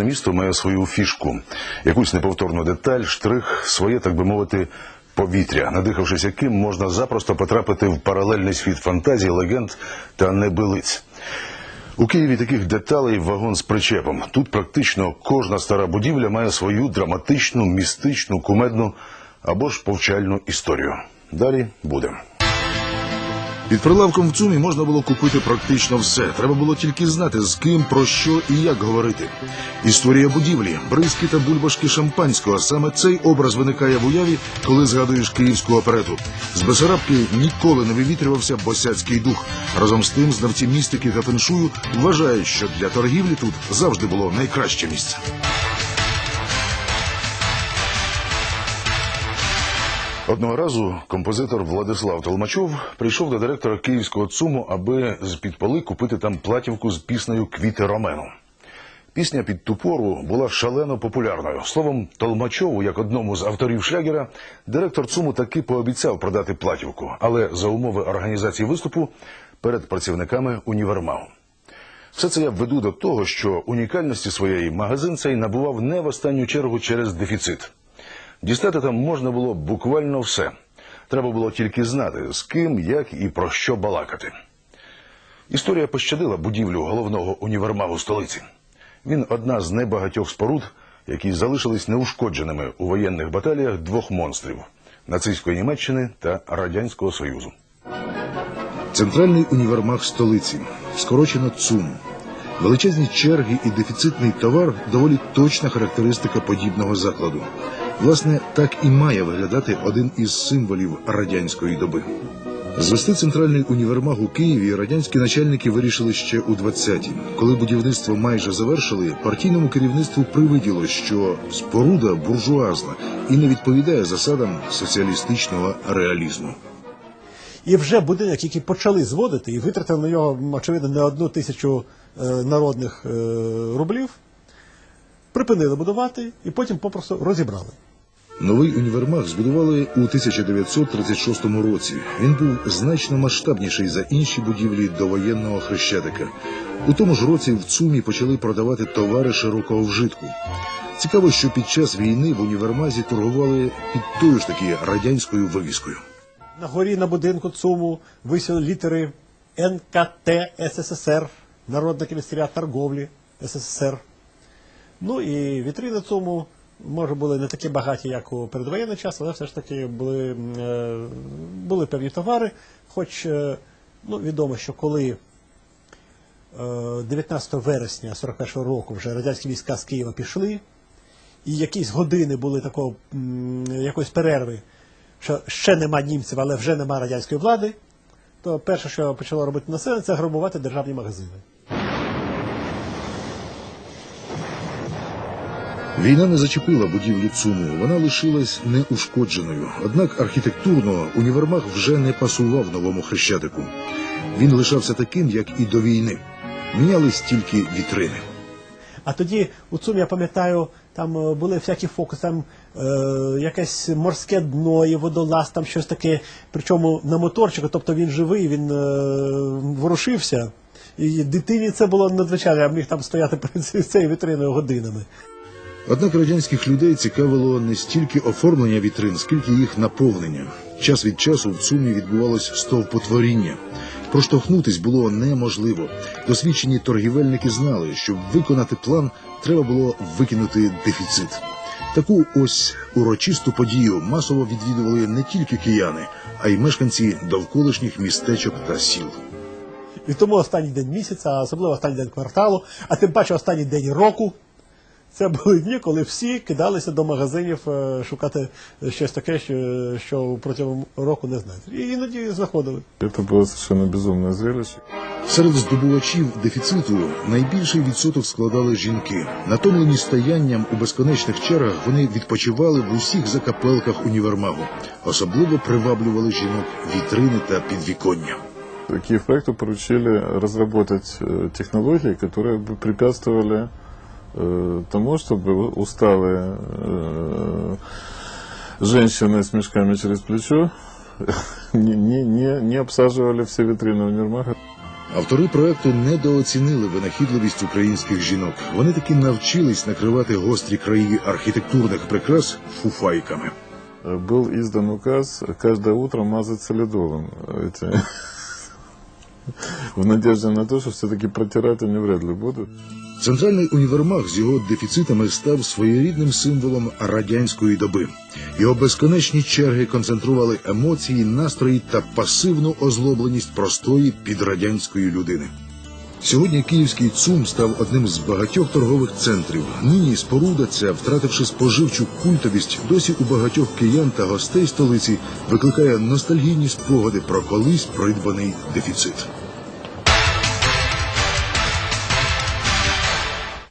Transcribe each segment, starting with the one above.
Кожне місто має свою фішку, якусь неповторну деталь, штрих, своє, так би мовити, повітря, надихавшись яким можна запросто потрапити в паралельний світ фантазій, легенд та небилиць. У Києві таких деталей вагон з причепом. Тут практично кожна стара будівля має свою драматичну, містичну, кумедну або ж повчальну історію. Далі буде. Під прилавком в ЦУМі можна було купити практично все. Треба було тільки знати, з ким, про що і як говорити. Історія будівлі, бризки та бульбашки шампанського. Саме цей образ виникає в уяві, коли згадуєш київську оперету. З Бесарабки ніколи не вивітрювався босяцький дух. Разом з тим, знавці містики та феншую вважають, що для торгівлі тут завжди було найкраще місце. Одного разу композитор Владислав Толмачов прийшов до директора київського ЦУМу, аби з під поли купити там платівку з піснею Квіти Ромену. Пісня під ту пору була шалено популярною. Словом, Толмачову, як одному з авторів шлягера, директор ЦУМу таки пообіцяв продати платівку, але за умови організації виступу перед працівниками універмагу. Все це я веду до того, що унікальності своєї магазин цей набував не в останню чергу через дефіцит. Дістати там можна було буквально все. Треба було тільки знати, з ким, як і про що балакати. Історія пощадила будівлю головного універмагу столиці. Він одна з небагатьох споруд, які залишились неушкодженими у воєнних баталіях двох монстрів нацистської Німеччини та Радянського Союзу. Центральний універмаг столиці, скорочено ЦУМ. Величезні черги і дефіцитний товар доволі точна характеристика подібного закладу. Власне, так і має виглядати один із символів радянської доби. Звести центральний універмаг у Києві радянські начальники вирішили ще у 20-ті. Коли будівництво майже завершили, партійному керівництву привиділо, що споруда буржуазна і не відповідає засадам соціалістичного реалізму. І вже будинок, який почали зводити, і витратили на нього, очевидно, не одну тисячу е, народних е, рублів, припинили будувати і потім попросту розібрали. Новий універмаг збудували у 1936 році. Він був значно масштабніший за інші будівлі довоєнного хрещатика. У тому ж році в ЦУМі почали продавати товари широкого вжитку. Цікаво, що під час війни в універмазі торгували під тою ж таки радянською вивіскою. На горі на будинку ЦУМу висіли літери НКТ СССР, Народний комісаріат торговлі СССР. Ну і вітрини ЦУМу, може, були не такі багаті, як у передвоєнний час, але все ж таки були, е, були певні товари. Хоч е, ну, відомо, що коли е, 19 вересня 41 року вже радянські війська з Києва пішли, і якісь години були такого якоїсь перерви, що ще нема німців, але вже нема радянської влади, то перше, що почало робити населення, це грабувати державні магазини. Війна не зачепила будівлю ЦУМу, вона лишилась неушкодженою. Однак архітектурно універмаг вже не пасував новому хрещатику. Він лишався таким, як і до війни. Мінялись тільки вітрини. А тоді у ЦУМ, я пам'ятаю, там е, були всякі фокуси, там е, якесь морське дно і водолаз, там щось таке, причому на моторчику, тобто він живий, він е, ворушився. І дитині це було надзвичайно, я міг там стояти перед цією вітриною годинами. Однак радянських людей цікавило не стільки оформлення вітрин, скільки їх наповнення. Час від часу в ЦУМі відбувалось стовпотворіння. Проштовхнутись було неможливо. Досвідчені торгівельники знали, щоб виконати план, треба було викинути дефіцит. Таку ось урочисту подію масово відвідували не тільки кияни, а й мешканці довколишніх містечок та сіл. І тому останній день місяця, особливо останній день кварталу, а тим паче останній день року. Це були дні, коли всі кидалися до магазинів е, шукати щось таке, що, що протягом року не знають. І іноді знаходили. Это было совершенно безумное зрелище. Серед здобувачів дефіциту найбільший відсоток складали жінки. Натомлені стоянням у безконечних чергах вони відпочивали в усіх закапелках універмагу. Особливо приваблювали жінок вітрини та підвіконня. Киевпроекту поручили разработать э, технологии, которые бы препятствовали э, тому, чтобы усталые э, женщины с мешками через плечо не, не, не, не обсаживали все витрины универмага. Автори проекту недооцінили винахідливість українських жінок. Вони таки навчились накривати гострі краї архітектурних прикрас фуфайками. Э, Был издан указ каждое утро мазать солидолом. Эти... в надежде на то, что все-таки протирать они вряд ли будут. Центральний універмаг з його дефіцитами став своєрідним символом радянської доби. Його безконечні черги концентрували емоції, настрої та пасивну озлобленість простої підрадянської людини. Сьогодні київський ЦУМ став одним з багатьох торгових центрів. Нині споруда ця, втративши споживчу культовість, досі у багатьох киян та гостей столиці викликає ностальгійні спогади про колись придбаний дефіцит.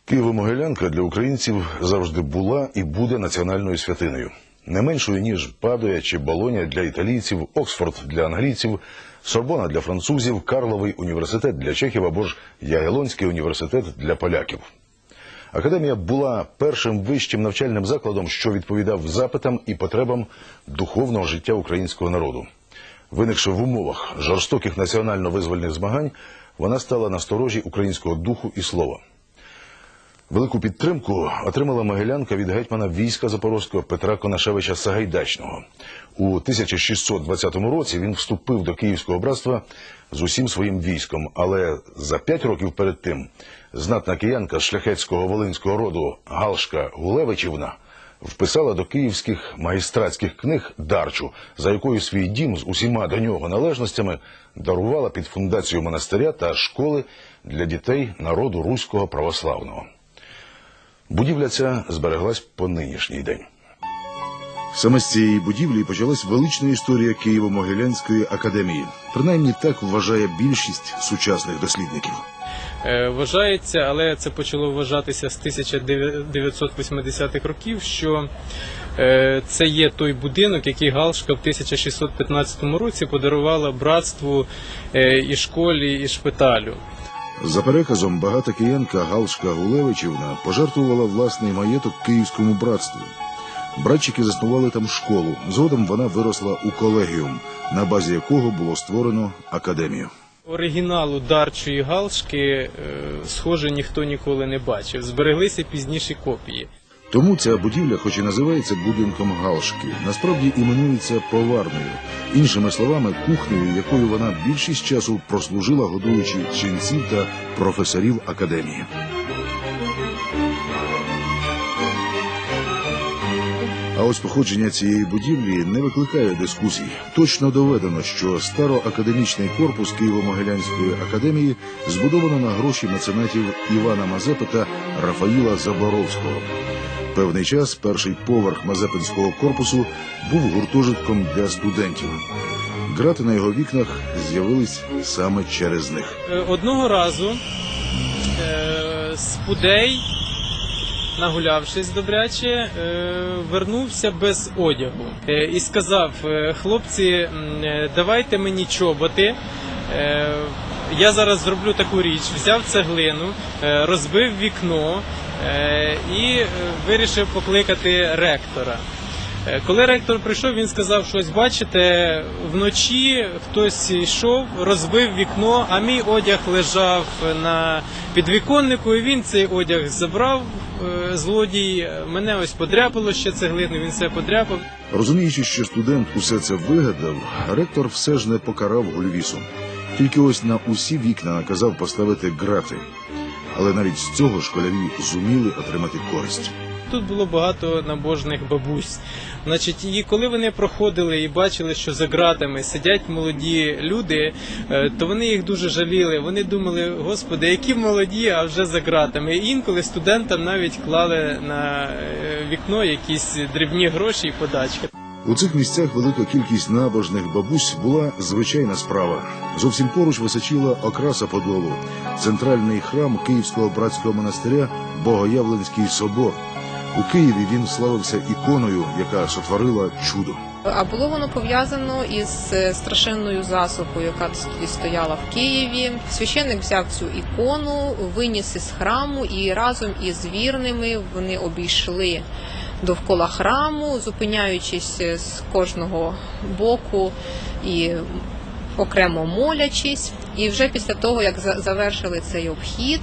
Києво-Могилянка для українців завжди була і буде національною святиною. Не меншою, ніж Падуя чи Болоня для італійців, Оксфорд для англійців, Сорбона для французів, Карловий університет для чехів або ж Ягелонський університет для поляків. Академія була першим вищим навчальним закладом, що відповідав запитам і потребам духовного життя українського народу. Виникши в умовах жорстоких національно-визвольних змагань, вона стала насторожі українського духу і слова. Велику підтримку отримала Могилянка від гетьмана війська Запорозького Петра Конашевича Сагайдачного. У 1620 році він вступив до Київського братства з усім своїм військом, але за п'ять років перед тим знатна киянка з шляхетського волинського роду Галшка Гулевичівна вписала до київських магістратських книг дарчу, за якою свій дім з усіма до нього належностями дарувала під фундацію монастиря та школи для дітей народу руського православного. Будівля ця збереглась по нинішній день. Саме з цієї будівлі почалась велична історія Києво-Могилянської академії. Принаймні так вважає більшість сучасних дослідників. Е, Вважається, але це почало вважатися з 1980-х років, що е, це є той будинок, який Галшка в 1615 році подарувала братству е, і школі, і шпиталю. За переказом багата киянка Галшка Гулевичівна пожертвувала власний маєток Київському братству. Братчики заснували там школу. Згодом вона виросла у колегіум, на базі якого було створено академію. Оригіналу дарчої галшки, е, схоже, ніхто ніколи не бачив. Збереглися пізніші копії. Тому ця будівля, хоч і називається будинком Галшки, насправді іменується поварною, іншими словами, кухнею, якою вона більшість часу прослужила, годуючи ченців та професорів академії. А ось походження цієї будівлі не викликає дискусій. Точно доведено, що староакадемічний корпус Києво-Могилянської академії збудовано на гроші меценатів Івана Мазепи та Рафаїла Заборовського. Певний час перший поверх Мазепинського корпусу був гуртожитком для студентів. Грати на його вікнах з'явились саме через них. Е, Одного разу е, Спудей, нагулявшись добряче, е, вернувся без одягу е, і сказав: е, хлопці, е, давайте мені чоботи. Е, Я зараз зроблю таку річ, взяв цеглину, е, розбив вікно е, і е, вирішив покликати ректора. Коли ректор прийшов, він сказав, що ось бачите, вночі хтось йшов, розбив вікно, а мій одяг лежав на підвіконнику, і він цей одяг забрав. Злодій мене ось подряпало ще цеглину, він все подряпав. Розуміючи, що студент усе це вигадав, ректор все ж не покарав Гульвісу. Тільки ось на усі вікна наказав поставити грати. Але навіть з цього школярі зуміли отримати користь. Тут було багато набожних бабусь. Значить, і коли вони проходили і бачили, що за ґратами сидять молоді люди, е, то вони їх дуже жаліли. Вони думали, господи, які молоді, а вже за ґратами. І інколи студентам навіть клали на е, вікно якісь дрібні гроші і подачки. У цих місцях велика кількість набожних бабусь була звичайна справа. Зовсім поруч височила окраса Подолу, центральний храм Київського братського монастиря Богоявленський собор. У Києві він славився іконою, яка сотворила чудо. А було воно пов'язано із е, страшенною засухою, яка стояла в Києві. Священник взяв цю ікону, виніс із храму, і разом із вірними вони обійшли довкола храму, зупиняючись е, з кожного боку і окремо молячись. І вже після того, як завершили цей обхід,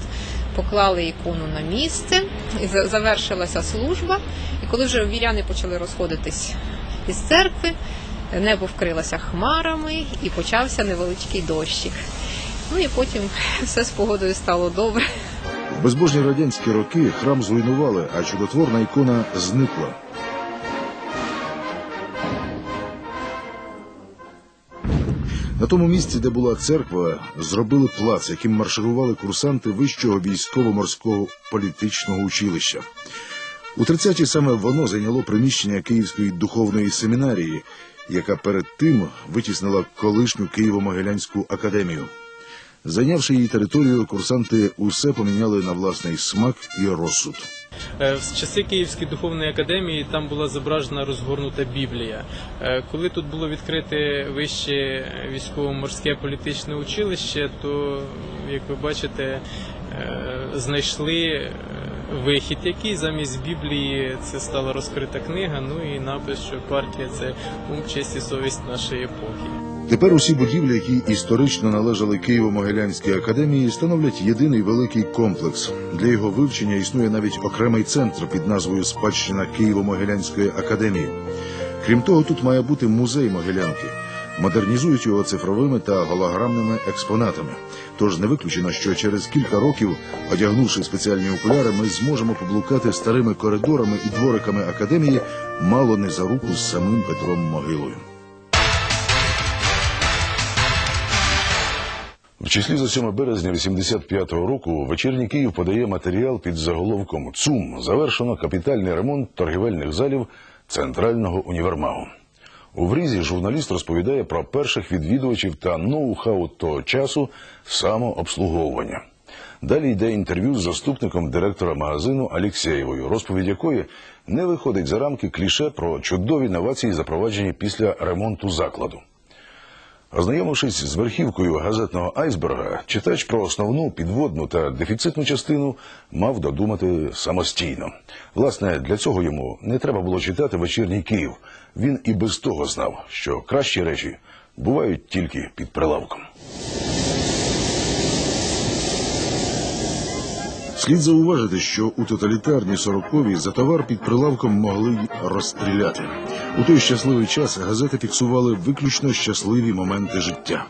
поклали ікону на місце, і завершилася служба. І коли вже віряни почали розходитись із церкви, небо вкрилося хмарами і почався невеличкий дощик. Ну і потім все з погодою стало добре. Безбожні радянські роки храм зруйнували, а чудотворна ікона зникла. На тому місці, де була церква, зробили плац, яким марширували курсанти вищого військово-морського політичного училища. У 30-ті саме воно зайняло приміщення Київської духовної семінарії, яка перед тим витіснила колишню Києво-Могилянську академію. Зайнявши її територію, курсанти усе поміняли на власний смак і розсуд. Е, В часи Київської духовної академії там була зображена розгорнута Біблія. Е, Коли тут було відкрите вище військово-морське політичне училище, то, як ви бачите, е, знайшли вихід, який замість Біблії це стала розкрита книга. Ну і напис, що партія це ум, честь і совість нашої епохи. Тепер усі будівлі, які історично належали Києво-Могилянській академії, становлять єдиний великий комплекс. Для його вивчення існує навіть окремий центр під назвою Спадщина Києво-Могилянської академії. Крім того, тут має бути музей Могилянки. Модернізують його цифровими та голограмними експонатами. Тож не виключено, що через кілька років, одягнувши спеціальні окуляри, ми зможемо поблукати старими коридорами і двориками академії мало не за руку з самим Петром Могилою. В числі за 7 березня 85-го року вечірній Київ подає матеріал під заголовком ЦУМ. Завершено капітальний ремонт торгівельних залів центрального універмагу. У врізі журналіст розповідає про перших відвідувачів та ноу-хау того часу самообслуговування. Далі йде інтерв'ю з заступником директора магазину Алєксєєвою, розповідь якої не виходить за рамки кліше про чудові новації, запроваджені після ремонту закладу. Ознайомившись з верхівкою газетного айсберга, читач про основну підводну та дефіцитну частину мав додумати самостійно. Власне, для цього йому не треба було читати вечірній Київ. Він і без того знав, що кращі речі бувають тільки під прилавком. Слід зауважити, що у тоталітарні сорокові за товар під прилавком могли й розстріляти. У той щасливий час газети фіксували виключно щасливі моменти життя.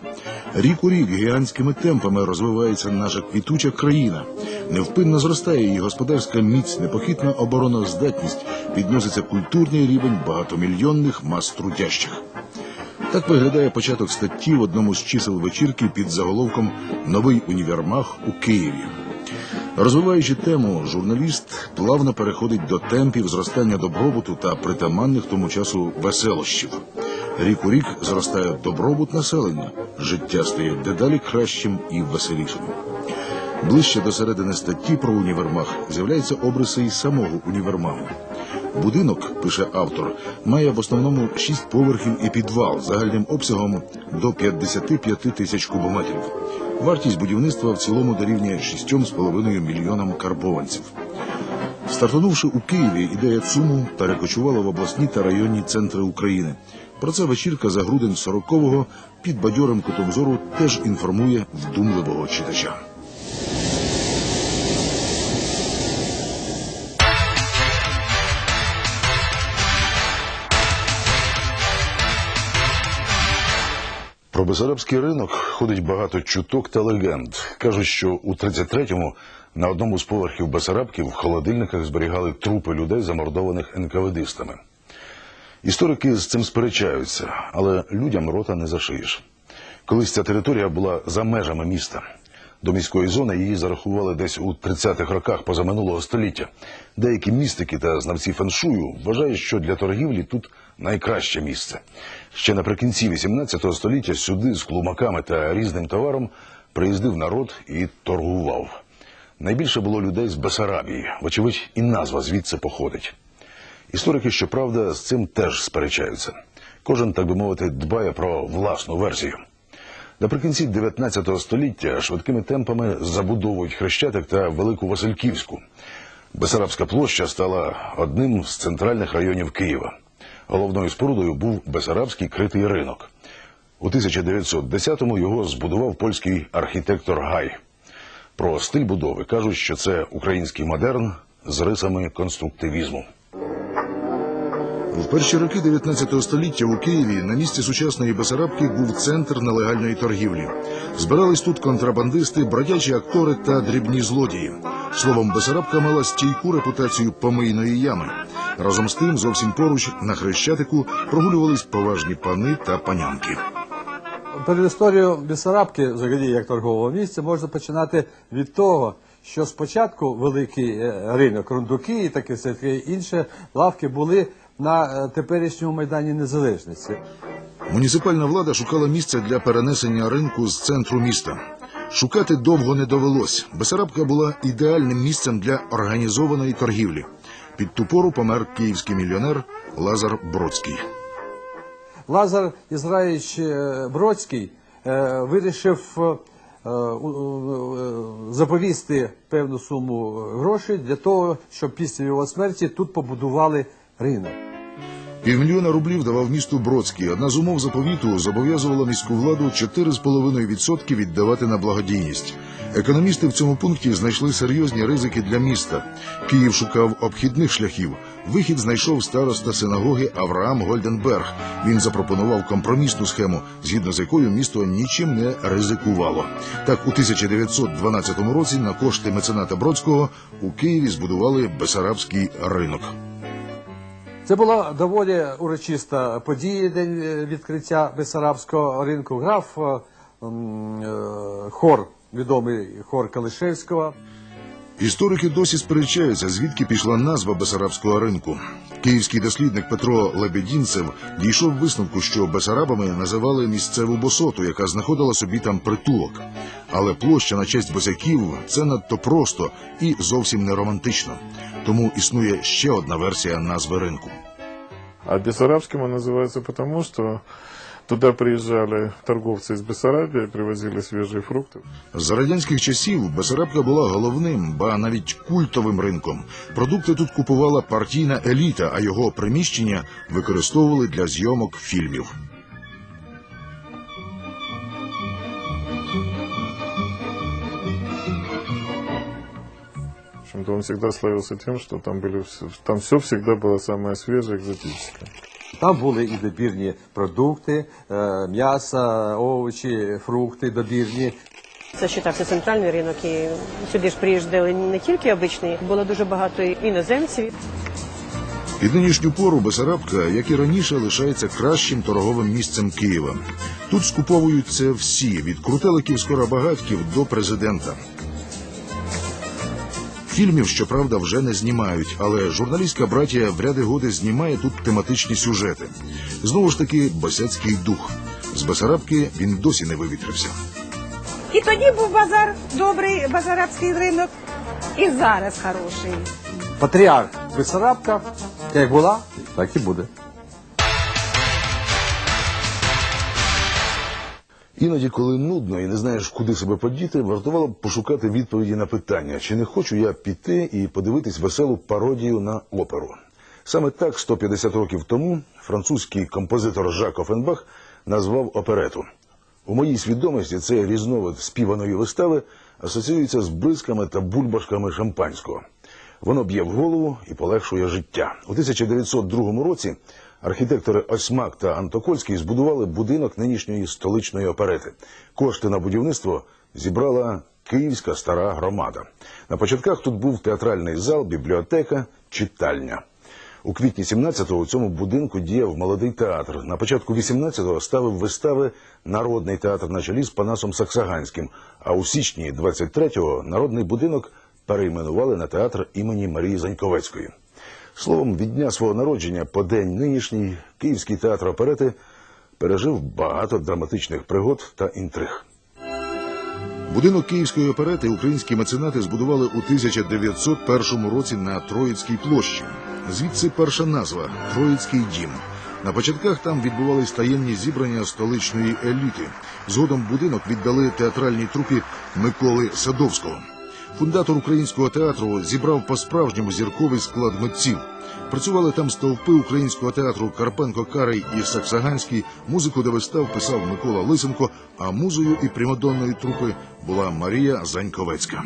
Рік у рік гігантськими темпами розвивається наша квітуча країна. Невпинно зростає її господарська міць, непохитна обороноздатність, підноситься культурний рівень багатомільйонних мас трудящих. Так виглядає початок статті в одному з чисел вечірки під заголовком Новий універмаг у Києві. Розвиваючи тему, журналіст плавно переходить до темпів зростання добробуту та притаманних тому часу веселощів. Рік у рік зростає добробут населення, життя стає дедалі кращим і веселішим. Ближче до середини статті про універмаг з'являються обриси і самого універмагу. Будинок, пише автор, має в основному шість поверхів і підвал загальним обсягом до 55 тисяч кубометрів. Вартість будівництва в цілому дорівнює 6,5 мільйонам карбованців. Стартанувши у Києві, ідея ЦУМу перекочувала в обласні та районні центри України. Про це вечірка за грудень 40-го під бадьорим кутом зору теж інформує вдумливого читача. Про Бесарабський ринок ходить багато чуток та легенд. Кажуть, що у 33-му на одному з поверхів Бесарабки в холодильниках зберігали трупи людей, замордованих НКВДистами. Історики з цим сперечаються, але людям рота не зашиєш. Колись ця територія була за межами міста. До міської зони її зарахували десь у 30-х роках позаминулого століття. Деякі містики та знавці феншую вважають, що для торгівлі тут найкраще місце. Ще наприкінці 18 століття сюди з клумаками та різним товаром приїздив народ і торгував. Найбільше було людей з Бесарабії, вочевидь, і назва звідси походить. Історики, щоправда, з цим теж сперечаються. Кожен, так би мовити, дбає про власну версію. Наприкінці 19 століття швидкими темпами забудовують Хрещатик та Велику Васильківську. Бесарабська площа стала одним з центральних районів Києва. Головною спорудою був Бесарабський критий ринок. У 1910-му його збудував польський архітектор Гай. Про стиль будови кажуть, що це український модерн з рисами конструктивізму. В перші роки 19 століття у Києві на місці сучасної Бесарабки був центр нелегальної торгівлі. Збирались тут контрабандисти, бродячі актори та дрібні злодії. Словом, Бесарабка мала стійку репутацію помийної ями. Разом з тим, зовсім поруч на хрещатику прогулювались поважні пани та панянки. Перед історією Бісарабки, взагалі як торгового місця, можна починати від того, що спочатку великий е, ринок, рундуки і таке все таке інше лавки були на е, теперішньому майдані Незалежності. Муніципальна влада шукала місце для перенесення ринку з центру міста. Шукати довго не довелось. Бесарабка була ідеальним місцем для організованої торгівлі. Під ту пору помер київський мільйонер Лазар Бродський. Лазар Ізраїльович е, Бродський е, вирішив заповісти певну суму грошей для того, щоб після його смерті тут побудували ринок. Півмільйона рублів давав місту Бродський. Одна з умов заповіту зобов'язувала міську владу 4,5% віддавати на благодійність. Економісти в цьому пункті знайшли серйозні ризики для міста. Київ шукав обхідних шляхів. Вихід знайшов староста синагоги Авраам Гольденберг. Він запропонував компромісну схему, згідно з якою місто нічим не ризикувало. Так, у 1912 році на кошти мецената Бродського у Києві збудували Бесарабський ринок. Це була доволі урочиста подія, день е, відкриття Бесарабського ринку. Граф е, е, хор, відомий хор Калишевського. Історики досі сперечаються, звідки пішла назва Бесарабського ринку. Київський дослідник Петро Лебедінцев дійшов висновку, що Бесарабами називали місцеву босоту, яка знаходила собі там притулок. Але площа на честь босяків це надто просто і зовсім не романтично. Тому існує ще одна версія назви ринку. А Бессарабским он называется потому, что туда приезжали торговцы из Бессарабии, привозили свежие фрукты. За радянських часів Бесарабка була головним, ба навіть культовим ринком. Продукти тут купувала партійна еліта, а його приміщення використовували для зйомок фільмів. общем-то, он всегда славился тем, что там были все, там все всегда было самое свежее, экзотическое. Там були і добірні продукти, е, м'ясо, овочі, фрукти добірні. Це вважався центральний ринок, і сюди ж приїжджали не тільки обичні, було дуже багато іноземців. Під нинішню пору Бесарабка, як і раніше, лишається кращим торговим місцем Києва. Тут скуповуються всі від крутеликів скоробагатків до президента. Фільмів, щоправда, вже не знімають, але журналістська братія в ряди годи знімає тут тематичні сюжети. Знову ж таки, басяцький дух. З Басарабки він досі не вивітрився. І тоді був базар, добрий базарабський ринок, і зараз хороший. Патріарх Басарабка як була, так і буде. Іноді, коли нудно і не знаєш, куди себе подіти, вартувало б пошукати відповіді на питання, чи не хочу я піти і подивитись веселу пародію на оперу. Саме так 150 років тому французький композитор Жак Офенбах назвав оперету. У моїй свідомості цей різновид співаної вистави асоціюється з бризками та бульбашками шампанського. Воно б'є в голову і полегшує життя. У 1902 році архітектори Осьмак та Антокольський збудували будинок нинішньої столичної оперети. Кошти на будівництво зібрала Київська стара громада. На початках тут був театральний зал, бібліотека, читальня. У квітні 17-го у цьому будинку діяв молодий театр. На початку 18-го ставив вистави Народний театр на чолі з Панасом Саксаганським. А у січні 23-го народний будинок перейменували на театр імені Марії Заньковецької. Словом, від дня свого народження по день нинішній Київський театр оперети пережив багато драматичних пригод та інтриг. Будинок Київської оперети українські меценати збудували у 1901 році на Троїцькій площі. Звідси перша назва Троїцький дім. На початках там відбувались таємні зібрання столичної еліти. Згодом будинок віддали театральній трупі Миколи Садовського. Фундатор українського театру зібрав по-справжньому зірковий склад митців. Працювали там стовпи українського театру Карпенко Карий і Саксаганський. Музику до вистав писав Микола Лисенко, а музою і примадонною трупи була Марія Заньковецька.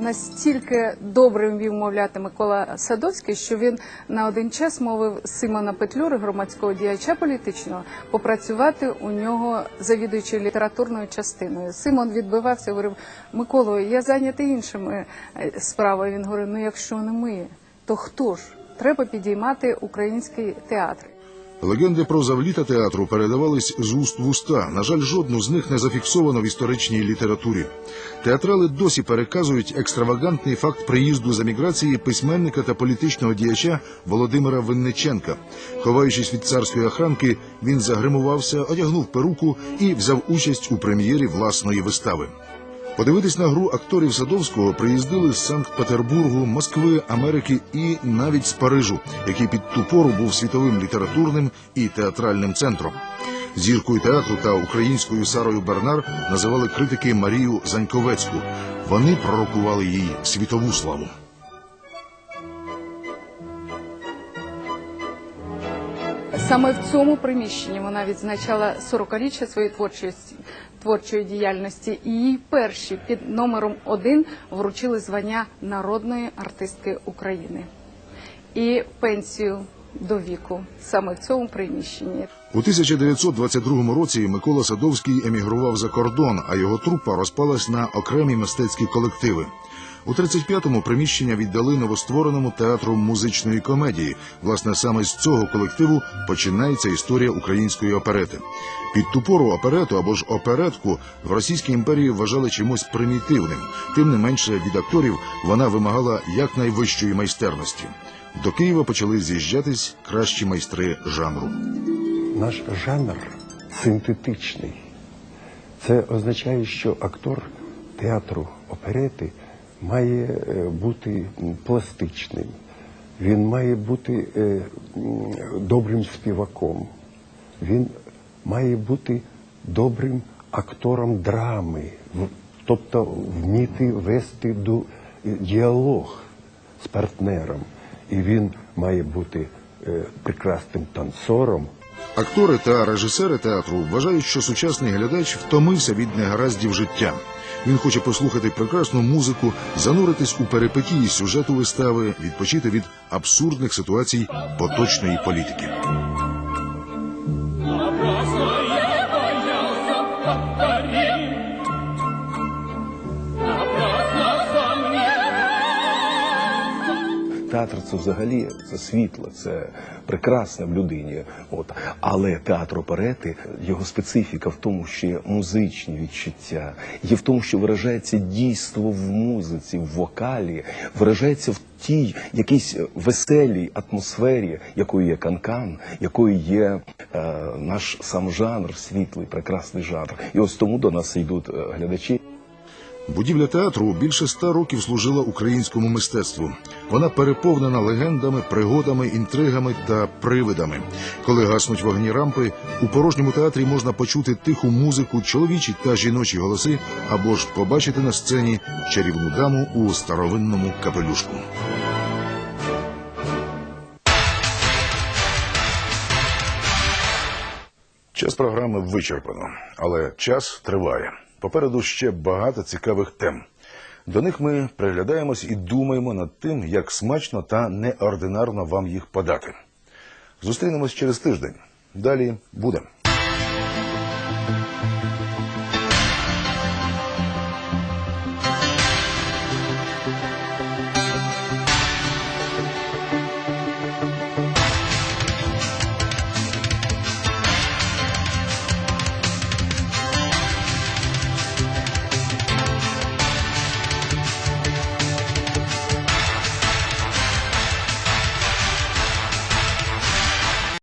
Настільки добре вмів мовляти Микола Садовський, що він на один час мовив Симона Петлюри, громадського діяча політичного, попрацювати у нього завідуючи літературною частиною. Симон відбивався, говорив: Миколо, я зайнятий іншими е, справами. Він говорив: ну якщо не ми, то хто ж? Треба підіймати український театр. Легенди про завліта театру передавались з уст в уста. На жаль, жодну з них не зафіксовано в історичній літературі. Театрали досі переказують екстравагантний факт приїзду з еміграції письменника та політичного діяча Володимира Винниченка. Ховаючись від царської охранки, він загримувався, одягнув перуку і взяв участь у прем'єрі власної вистави. Подивитись на гру акторів Садовського приїздили з Санкт-Петербургу, Москви, Америки і навіть з Парижу, який під ту пору був світовим літературним і театральним центром. Зіркою театру та українською Сарою Бернар називали критики Марію Заньковецьку. Вони пророкували їй світову славу. Саме в цьому приміщенні вона відзначала 40-річчя своєї творчості, творчої діяльності, і їй перші під номером один вручили звання народної артистки України і пенсію до віку саме в цьому приміщенні. У 1922 році Микола Садовський емігрував за кордон, а його трупа розпалась на окремі мистецькі колективи. У 35-му приміщення віддали новоствореному театру музичної комедії. Власне, саме з цього колективу починається історія української оперети. Під ту пору оперету або ж оперетку в Російській імперії вважали чимось примітивним. Тим не менше від акторів вона вимагала якнайвищої майстерності. До Києва почали з'їжджатись кращі майстри жанру. наш жанр синтетичний. Це означає, що актор театру оперети має е, бути пластичним. Він має бути е, добрим співаком. Він має бути добрим актором драми, тобто вміти вести ду- діалог з партнером. І він має бути е, прекрасним танцором, Актори та режисери театру вважають, що сучасний глядач втомився від негараздів життя. Він хоче послухати прекрасну музику, зануритись у перипетії сюжету вистави, відпочити від абсурдних ситуацій поточної політики. Театр це взагалі це світло, це прекрасне в людині. От але театр оперети, його специфіка в тому, що є музичні відчуття, є в тому, що виражається дійство в музиці, в вокалі, виражається в тій якійсь веселій атмосфері, якою є канкан, якою є е, наш сам жанр, світлий, прекрасний жанр. І ось тому до нас йдуть е, глядачі. Будівля театру більше ста років служила українському мистецтву. Вона переповнена легендами, пригодами, інтригами та привидами. Коли гаснуть вогні рампи, у порожньому театрі можна почути тиху музику, чоловічі та жіночі голоси, або ж побачити на сцені чарівну даму у старовинному капелюшку. Час програми вичерпано, але час триває. Попереду ще багато цікавих тем. До них ми приглядаємось і думаємо над тим, як смачно та неординарно вам їх подати. Зустрінемось через тиждень. Далі буде.